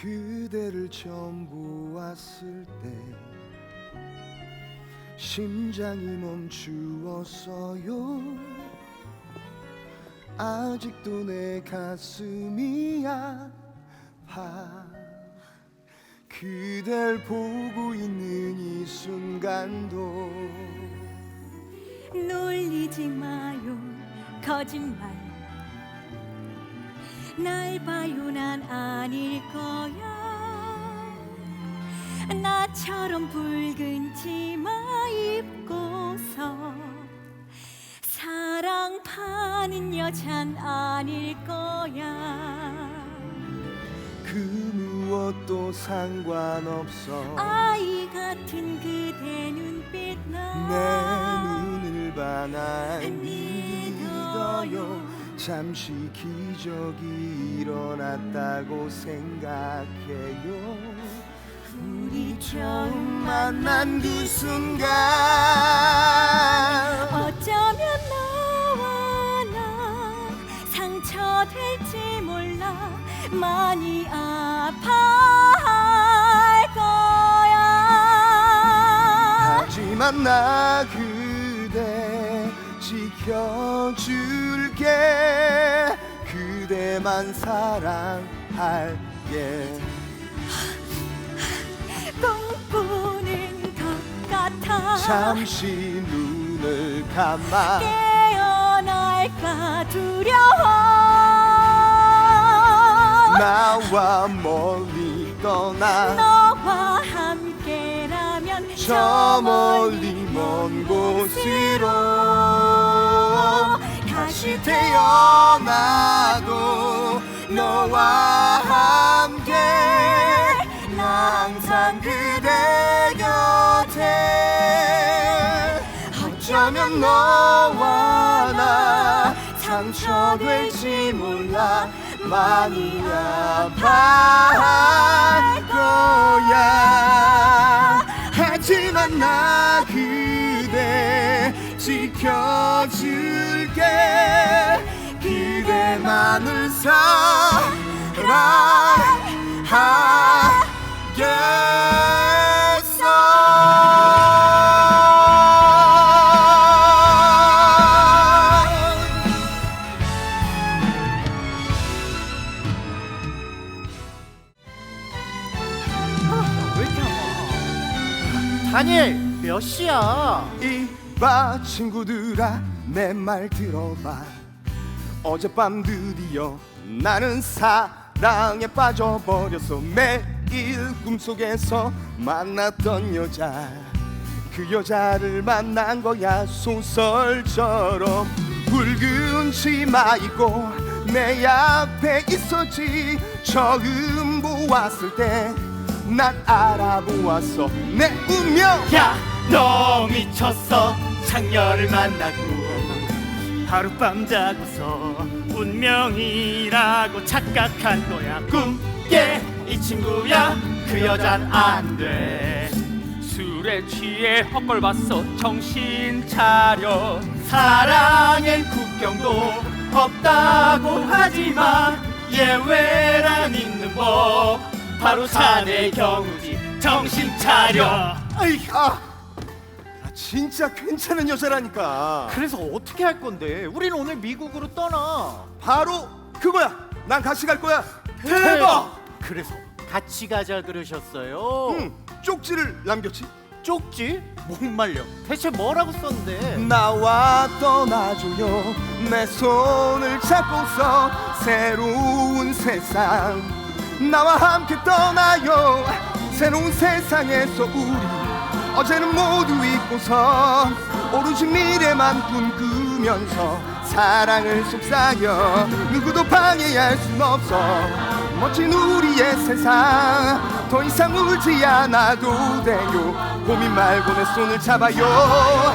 그대를 처음 보았을 때 심장이 멈추었어요. 아직도 내 가슴이 아파. 그댈 보고 있는 이 순간도 놀리지 마요. 거짓말 날 봐요 난 아닐 거야 나처럼 붉은 치마 입고서 사랑 파는 여잔 아닐 거야 그 무엇도 상관없어 아이 같은 그대 눈빛 내 나 눈을 반한. 믿어요 잠시 기적이 일어났다고 생각해요. 우리 처음 만난 그 순간. 어쩌면 너와 나 상처될지 몰라 많이 아파할 거야. 하지만 나 그대 지켜줄게 그대만 사랑할게 꿈꾸는 것 같아. 잠시 눈을 감아 깨어날까 두려워. 나와 멀리 떠나 너와 함께라면 저 멀리 먼 곳으로 다시 태어나도 너와 함께 나 항상 그대 곁에. 어쩌면 너와 나 상처될지 몰라. 많이 아파할 거야. 하지만 나 그대 지켜줄게 그대만을 사랑하겠어 왜 이렇게? 다니엘 몇 시야? 이봐 친구들아 내 말 들어봐. 어젯밤 드디어 나는 사랑에 빠져버렸어 매일 꿈속에서 만났던 여자. 그 여자를 만난 거야 소설처럼. 붉은 치마 입고 내 앞에 있었지. 처음 보았을 때 난 알아보았어. 내 운명. 야, 너 미쳤어. 창녀를 만나고 하룻밤 자고서 운명이라고 착각한 거야. 꿈깨 이 친구야, 그 여잔 안 돼. 술에 취해 헛걸 봤어. 정신 차려. 사랑엔 국경도 없다고 하지만 예외란 있는 법. 바로 자네 경우지. 정신 차려. 아, 아, 진짜 괜찮은 여자라니까 그래서 어떻게 할 건데? 우린 오늘 미국으로 떠나. 바로 그거야 난 같이 갈 거야 그래서 같이 가자 그러셨어요. 응 쪽지를 남겼지 쪽지? 목말려. 대체 뭐라고 썼는데? 나와 떠나줘요 내 손을 잡고서 새로운 세상 나와 함께 떠나요 새로운 세상에서 우리 어제는 모두 잊고서 오로지 미래만 꿈꾸면서 사랑을 속삭여 누구도 방해할 순 없어. 멋진 우리의 세상 더 이상 울지 않아도 돼요. 고민 말고 내 손을 잡아요.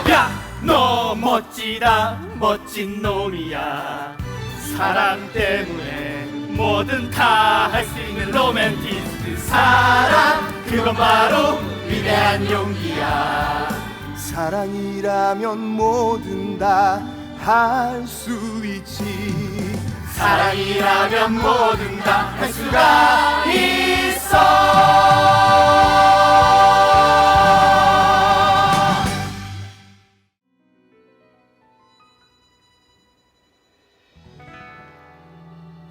야, 너 멋지다, 멋진 놈이야. 사랑 때문에 뭐든 다 할 수 있는 로맨티스트. 사랑 그건 바로 위대한 용기야. 사랑이라면 뭐든 다 할 수 있지 사랑이라면 뭐든 다 할 수가 있어.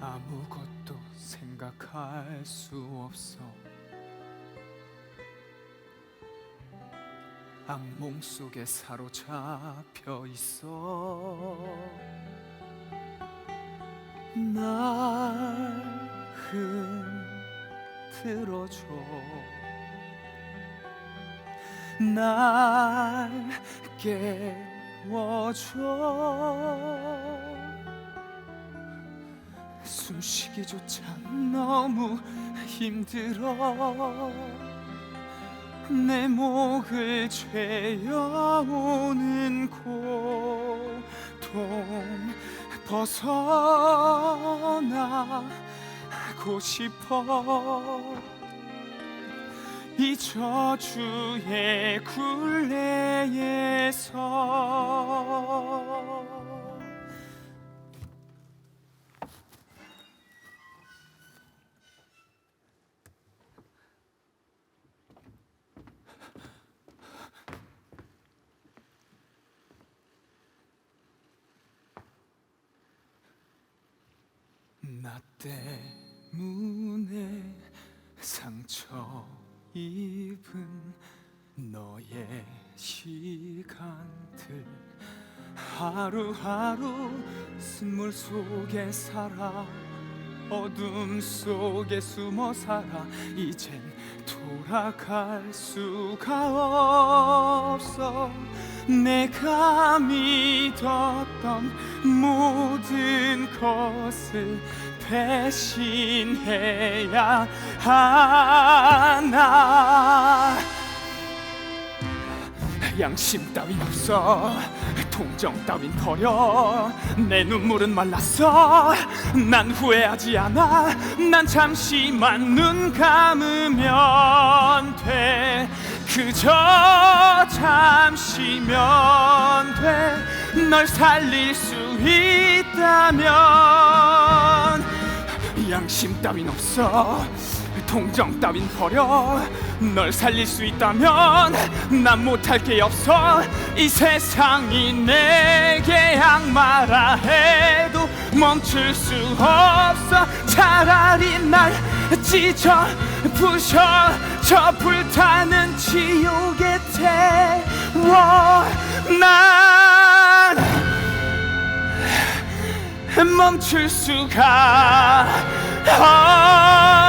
아무것도 생각할 수 없어 악몽 속에 사로잡혀 있어. 날 흔들어줘. 날 깨워줘. 숨쉬기조차 너무 힘들어 내 목을 죄어오는 고통 벗어나고 싶어. 이 저주의 굴레에서 나 때문에 상처 입은 너의 시간들. 하루하루 스물 속에 살아 어둠 속에 숨어 살아 이젠 돌아갈 수가 없어 내가 믿었던 모든 것을 배신해야 하나. 양심 따윈 없어. 통정 따윈 버려. 내 눈물은 말랐어. 난 후회하지 않아. 난 잠시만 눈 감으면 돼 그저 잠시면 돼. 널 살릴 수 있다면. 양심 따윈 없어. 통정 따윈 버려. 널 살릴 수 있다면 난 못할 게 없어. 이 세상이 내게 악마라 해도 멈출 수 없어. 차라리 날 찢어 부셔 저 불타는 지옥에 태워 난 멈출 수가 없어